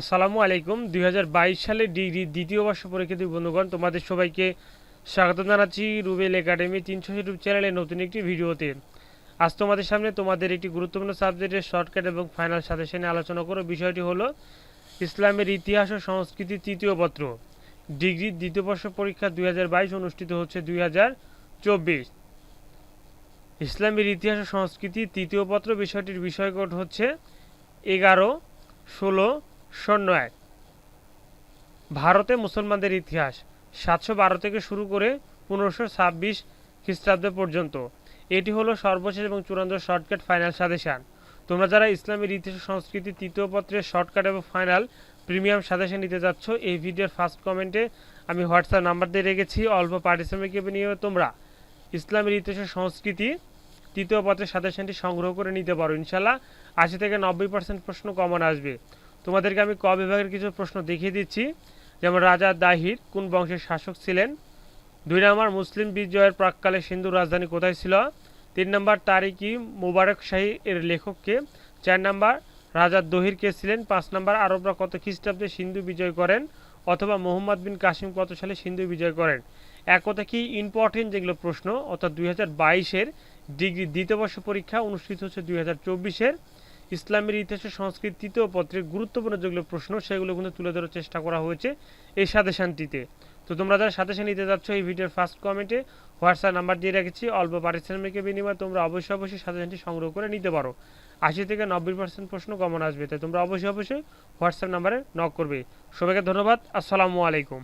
আসসালামু আলাইকুম। দুই হাজার বাইশ সালে ডিগ্রি দ্বিতীয় বর্ষ পরীক্ষার্থী বন্ধুগণ, তোমাদের সবাইকে স্বাগত জানাচ্ছি রুবেল একাডেমি তিনশো ইউটিউব চ্যানেলে নতুন একটি ভিডিওতে। আজ তোমাদের সামনে তোমাদের একটি গুরুত্বপূর্ণ সাবজেক্টের শর্টকাট এবং ফাইনাল সাজেশনে আলোচনা করো বিষয়টি হলো ইসলামের ইতিহাস ও সংস্কৃতি তৃতীয় পত্র। ডিগ্রি দ্বিতীয় বর্ষ পরীক্ষা দুই হাজার বাইশ অনুষ্ঠিত হচ্ছে দুই হাজার চব্বিশ। ইসলামের ইতিহাস ও সংস্কৃতি তৃতীয় পত্র বিষয়টির বিষয়কোড হচ্ছে এগারো, ষোলো শূন্য এক। ভারতে মুসলমানদের ইতিহাস সাতশো বারো থেকে শুরু করে পনেরোশো ছাব্বিশ খ্রিস্টাব্দ পর্যন্ত। এটি হলো সর্বশেষ এবং চূড়ান্ত শর্টকাট ফাইনাল সাজেশান। তোমরা যারা ইসলামের ইতিহাস সংস্কৃতি তৃতীয় পত্রের শর্টকাট এবং ফাইনাল প্রিমিয়াম সাজেশন নিতে যাচ্ছ, এই ভিডিওর ফার্স্ট কমেন্টে আমি হোয়াটসঅ্যাপ নাম্বার দিয়ে রেখেছি, অল্প পারিশ্রমিক নিয়ে তোমরা ইসলামের ইতিহাস সংস্কৃতি তৃতীয় পত্রের সাজেশনটি সংগ্রহ করে নিতে পারো। ইনশাল্লাহ আশি থেকে নব্বই পার্সেন্ট প্রশ্ন কমন আসবে। তোমাদেরকে আমি ক বিভাগের কিছু প্রশ্ন দেখিয়ে দিচ্ছি। যেমন, রাজা দাহির কোন বংশের শাসক ছিলেন? দুই নম্বর, মুসলিম বিজয়ের প্রাককালে সিন্ধু রাজধানী কোথায় ছিল? তিন নম্বর তারিকি মুবারক শাহী এর লেখককে চার নম্বর, রাজা দহির কে ছিলেন? পাঁচ নম্বর, আরবরা কত খ্রিস্টাব্দে সিন্ধু বিজয় করেন? অথবা মোহাম্মদ বিন কাসিম কত সালে সিন্ধু বিজয় করেন? এক কথা কি ইম্পর্টেন্ট যেগুলো প্রশ্ন? অর্থাৎ দুই হাজার বাইশের ডিগ্রি দ্বিতীয় বর্ষ পরীক্ষা অনুষ্ঠিত হচ্ছে দুই হাজার চব্বিশের। ইসলামের ইতিহাস ও সংস্কৃতি তৃতীয় পত্রের গুরুত্বপূর্ণ যেগুলো প্রশ্ন, সেগুলো কিন্তু তুলে ধরার চেষ্টা করা হয়েছে এই সাজেশানটিতে। তো তোমরা যারা সাজেশান নিতে যাচ্ছ, এই ভিডিওর ফার্স্ট কমেন্টে হোয়াটসঅ্যাপ নাম্বার দিয়ে রেখেছি। অল্প পারিশ্রমিকের বিনিময়ে তোমরা অবশ্যই অবশ্যই সাজেশানটি সংগ্রহ করে নিতে পারো। আশি থেকে নব্বই পার্সেন্ট প্রশ্ন কমন আসবে, তাই তোমরা অবশ্যই অবশ্যই হোয়াটসঅ্যাপ নাম্বারে নক করবে। সবাইকে ধন্যবাদ। আসসালামু আলাইকুম।